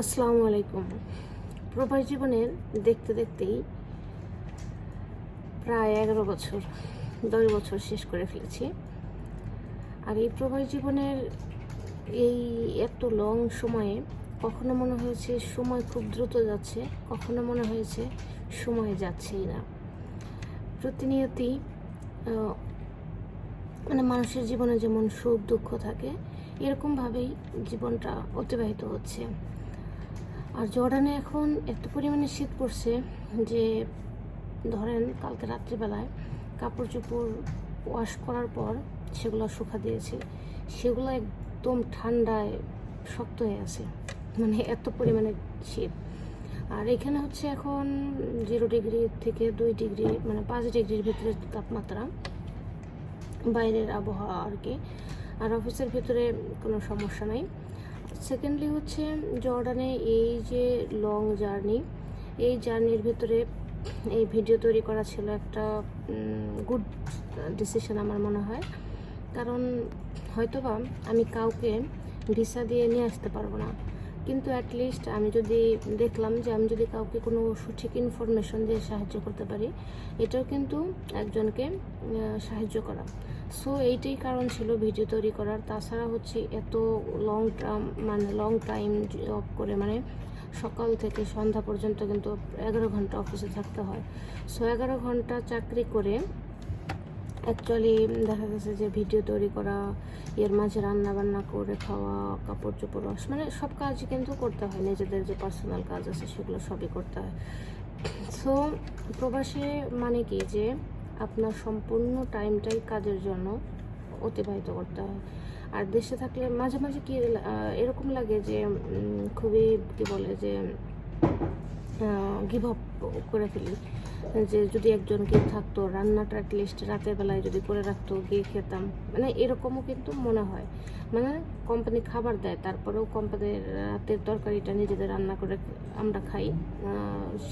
আসসালামু আলাইকুম। প্রবাস জীবনের দেখতে দেখতেই প্রায় এগারো বছর, দশ বছর শেষ করে ফেলেছি। আর এই প্রবাস জীবনের এই এত লং সময়ে কখনো মনে হয়েছে সময় খুব দ্রুত যাচ্ছে, কখনো মনে হয়েছে সময় যাচ্ছেই না। প্রতিনিয়তই মানে মানুষের জীবনে যেমন সুখ, দুঃখ থাকে, এরকমভাবেই জীবনটা অতিবাহিত হচ্ছে। আর জর্ডানে এখন এত পরিমাণে শীত পড়ছে যে, ধরেন কালকে রাত্রিবেলায় কাপড় চোপড় ওয়াশ করার পর সেগুলো শুকা দিয়েছে, সেগুলো একদম ঠান্ডায় শক্ত হয়ে আছে মানে এত পরিমাণে শীত। আর এখানে হচ্ছে এখন জিরো ডিগ্রি থেকে দুই ডিগ্রি মানে পাঁচ ডিগ্রির ভিতরে তাপমাত্রা বাইরের আবহাওয়া আর কি। আর অফিসের ভিতরে কোনো সমস্যা নাই। সেকেন্ডলি হচ্ছে জর্ডানে এই যে লং জার্নি এই জার্নির ভিতরে এই ভিডিও তৈরি করা ছিল একটা গুড ডিসিশন আমার মনে হয়। কারণ হয়তোবা আমি কাউকে ভিসা দিয়ে নিয়ে আসতে পারব না। কিন্তু অ্যাটলিস্ট আমি যদি দেখলাম যে আমি যদি কাউকে কোনো সঠিক ইনফরমেশন দিয়ে সাহায্য করতে পারি, এটাও কিন্তু একজনকে সাহায্য করা। সো এইটাই কারণ ছিল ভিডিও তৈরি করার। তাছাড়া হচ্ছে এত লং টার্ম মানে লং টাইম জব করে মানে সকাল থেকে সন্ধ্যা পর্যন্ত কিন্তু এগারো ঘণ্টা অফিসে থাকতে হয়। সো এগারো ঘণ্টা চাকরি করে অ্যাকচুয়ালি দেখা গেছে যে ভিডিও তৈরি করা, এর মাঝে রান্না বান্না করে খাওয়া, কাপড় চোপড় ওয়াশ মানে সব কাজ কিন্তু করতে হয়। নিজেদের যে পার্সোনাল কাজ আছে সেগুলো সবই করতে হয়। সো প্রবাসে মানে কি যে আপনার সম্পূর্ণ টাইমটাই কাজের জন্য অতিবাহিত করতে হয়। আর দেশে থাকলে মাঝে মাঝে কি এরকম লাগে যে খুবই কি বলে যে গিভ আপ করে ফেলি। যে যদি একজন কেউ থাকতো, রান্নাটা অ্যাটলিস্ট রাতের বেলায় যদি করে রাখতো, গিয়ে খেতাম। মানে এরকমও কিন্তু মনে হয়। মানে কোম্পানি খাবার দেয়, তারপরেও কোম্পানির রাতের তরকারিটা নিজেদের রান্না করে আমরা খাই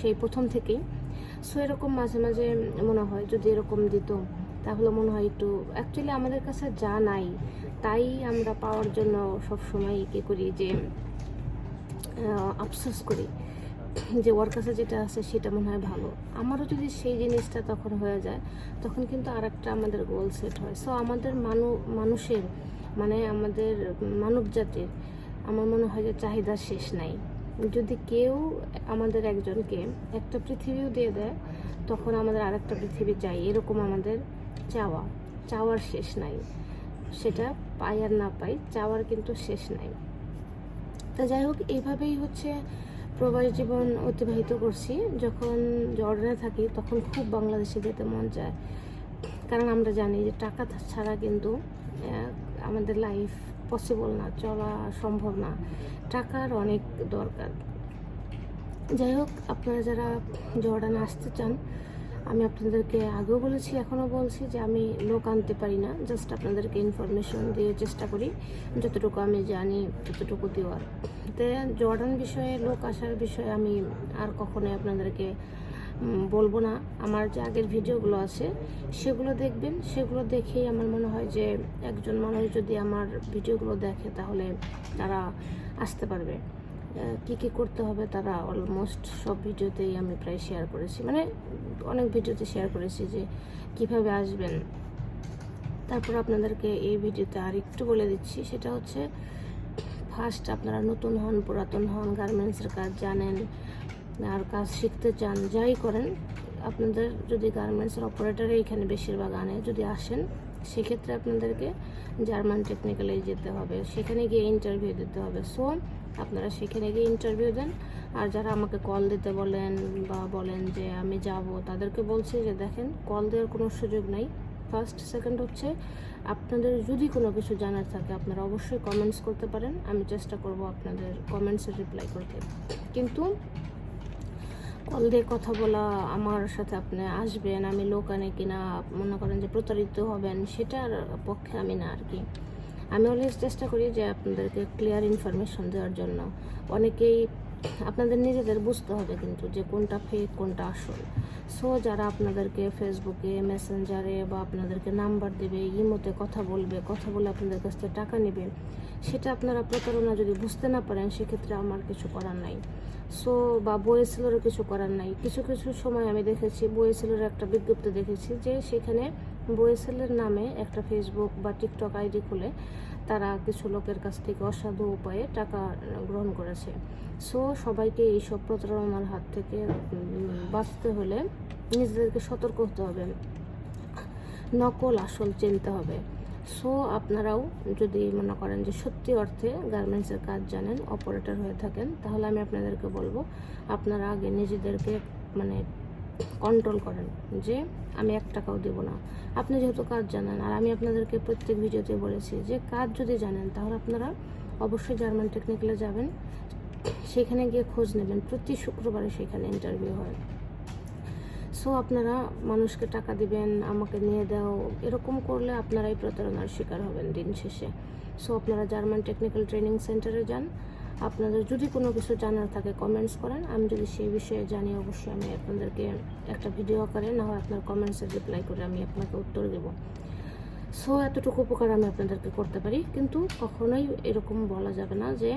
সেই প্রথম থেকেই। সো এরকম মাঝে মাঝে মনে হয় যদি এরকম দিত, তাহলে মনে হয় একটু অ্যাকচুয়ালি আমাদের কাছে যা নাই, তাই আমরা পাওয়ার জন্য সব সময় কি করি যে আফসোস করি। যে ওর কাছে যেটা আছে সেটা মনে হয় ভালো। আমারও যদি সেই জিনিসটা তখন হয়ে যায়, তখন কিন্তু আর একটা আমাদের গোল সেট হয়। সো আমাদের মানু, মানুষের মানে আমাদের মানব জাতির, আমার মনে হয় যে চাহিদা শেষ নাই। যদি কেউ আমাদের একজনকে একটা পৃথিবীও দিয়ে দেয়, তখন আমাদের আরেকটা পৃথিবী চাই। এরকম আমাদের চাওয়া। চাওয়ার শেষ নাই। সেটা পাই আর না পাই, চাওয়ার কিন্তু শেষ নাই। তা যাই হোক, এইভাবেই হচ্ছে প্রবাস জীবন অতিবাহিত করছি। যখন জর্ডানে থাকি, তখন খুব বাংলাদেশে যেতে মন চায়। কারণ আমরা জানি যে টাকা ছাড়া কিন্তু আমাদের লাইফ পসিবল না, চলা সম্ভব না। টাকার অনেক দরকার। যাই হোক, আপনারা যারা জর্ডানে আসতে চান, আমি আপনাদেরকে আগেও বলেছি, এখনও বলছি যে আমি লোক আনতে পারি না। জাস্ট আপনাদেরকে ইনফরমেশন দিয়ে চেষ্টা করি, যতটুকু আমি জানি, ততটুকু দেওয়ার। তো জর্ডান বিষয়ে, লোক আসার বিষয়ে আমি আর কখনোই আপনাদেরকে বলব না। আমার যে আগের ভিডিওগুলো আছে, সেগুলো দেখবেন। সেগুলো দেখেই আমার মনে হয় যে, একজন মানুষ যদি আমার ভিডিওগুলো দেখে, তাহলে তারা আসতে পারবে। কি কি করতে হবে তারা অলমোস্ট সব ভিডিওতেই আমি প্রায় শেয়ার করেছি। মানে অনেক ভিডিওতে শেয়ার করেছি যে, কীভাবে আসবেন। তারপর আপনাদেরকে এই ভিডিওতে আর একটু বলে দিচ্ছি। সেটা হচ্ছে ফার্স্ট আপনারা নতুন হন, পুরাতন হন গার্মেন্টসের কাজ জানেন আর কাজ শিখতে চান, যাই করেন, আপনাদের যদি গার্মেন্টসের অপারেটারে এখানে বেশিরভাগ আনে, যদি আসেন, সেক্ষেত্রে আপনাদেরকে জার্মান টেকনিক্যালে যেতে হবে, সেখানে গিয়ে ইন্টারভিউ দিতে হবে। সো আপনারা সেখানে গিয়ে ইন্টারভিউ দেন আর যারা আমাকে কল দিতে বলেন বা বলেন যে আমি যাব, তাদেরকে বলছি যে দেখেন কল দেওয়ার কোনো সুযোগ নাই। ফার্স্ট, সেকেন্ড হচ্ছে আপনাদের যদি কোনো কিছু জানার থাকে, আপনারা অবশ্যই কমেন্টস করতে পারেন। আমি চেষ্টা করব আপনাদের কমেন্টসের রিপ্লাই করতে। কিন্তু কল দিয়ে কথা বলা, আমার সাথে আপনি আসবেন, আমি লোক আনে কিনা, মনে করেন যে প্রতারিত হবেন, সেটার পক্ষে আমি না আর কি। আমি অলওয়েজ চেষ্টা করি যে আপনাদেরকে ক্লিয়ার ইনফরমেশন দেওয়ার জন্য। অনেকেই আপনাদের নিজেদের বুঝতে হবে কিন্তু যে কোনটা ফেক কোনটা আসল। সো যারা আপনাদেরকে ফেসবুকে মেসেঞ্জারে বা আপনাদেরকে নাম্বার দেবে, ইমোতে কথা বলবে, কথা বলে আপনাদের কাছ থেকে টাকা নেবে, সেটা আপনারা প্রতারণা যদি বুঝতে না পারেন, সেক্ষেত্রে আমার কিছু করার নাই। সো বা বইয়েছিলেরও কিছু করার নাই। কিছু কিছু সময় আমি দেখেছি বইয়েছিলের একটা বিজ্ঞপ্তি দেখেছি যে সেখানে বইয়েছিলের নামে একটা ফেসবুক বা টিকটক আইডি খুলে তারা কিছু লোকের কাছ থেকে অসাধু উপায়ে টাকা গ্রহণ করেছে। সো সবাইকে এইসব প্রতারণার হাত থেকে বাঁচতে হলে নিজেদেরকে সতর্ক হতে হবে। নকল আসল চিনতে হবে। সো আপনারাও যদি মনে করেন যে সত্যি অর্থে গার্মেন্টসের কাজ জানেন অপারেটর হয়ে থাকেন, তাহলে আমি আপনাদেরকে বলব, আপনারা আগে নিজেদেরকে মানে কন্ট্রোল করেন যে আমি এক টাকাও দেবো না। আপনি যেহেতু কাজ জানেন, আর আমি আপনাদেরকে প্রত্যেক ভিডিওতে বলেছি যে কাজ যদি জানেন, তাহলে আপনারা অবশ্যই জার্মান টেকনিক্যালে যাবেন, সেখানে গিয়ে খোঁজ নেবেন। প্রতি শুক্রবারে সেখানে ইন্টারভিউ হয়। সো আপনারা মানুষকে টাকা দিবেন, আমাকে নিয়ে দাও, এরকম করলে আপনারাই প্রতারণার শিকার হবেন দিন শেষে। সো আপনারা জার্মান টেকনিক্যাল ট্রেনিং সেন্টারে যান আপনাদের যদি কোনো কিছু জানার থাকে কমেন্টস করেন। আমি যদি সেই বিষয়ে জানি, অবশ্যই আমি আপনাদেরকে একটা ভিডিও আকারে, না হয় আপনার কমেন্টসের রিপ্লাই করে আমি আপনাকে উত্তর দেবো। সো এতটুকু উপকার আমি আপনাদেরকে করতে পারি। কিন্তু কখনোই এরকম বলা যাবে না যে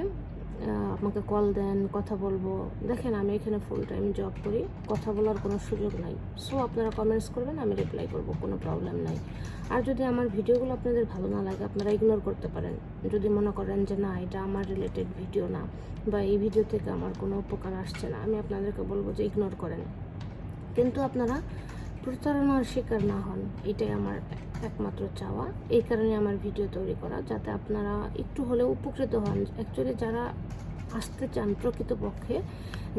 আমাকে কল দেন, কথা বলব। দেখেন, আমি এখানে ফুল টাইম জব করি, কথা বলার কোনো সুযোগ নাই। সো আপনারা কমেন্টস করবেন, আমি রিপ্লাই করব, কোনো প্রবলেম নাই। আর যদি আমার ভিডিওগুলো আপনাদের ভালো না লাগে, আপনারা ইগনোর করতে পারেন। যদি মনে করেন যে, না, এটা আমার রিলেটেড ভিডিও না, বা এই ভিডিও থেকে আমার কোনো উপকার আসছে না, আমি আপনাদেরকে বলব যে ইগনোর করেন। কিন্তু আপনারা প্রতারণার শিকার না হন, এটাই আমার একমাত্র চাওয়া। এই কারণে আমার ভিডিও তৈরি করা, যাতে আপনারা একটু হলেও উপকৃত হন। অ্যাকচুয়ালি যারা আসতে চান প্রকৃতপক্ষে,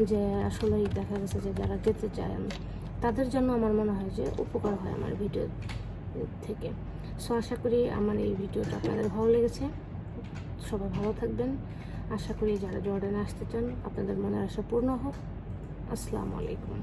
যে আসলেই দেখা গেছে যে যারা যেতে চান, তাদের জন্য আমার মনে হয় যে উপকার হয় আমার ভিডিও থেকে। সো আশা করি আমার এই ভিডিওটা আপনাদের ভালো লেগেছে। সবাই ভালো থাকবেন। আশা করি যারা জর্ডানে আসতে চান, আপনাদের মনের আশা পূর্ণ হোক। আসসালামু আলাইকুম।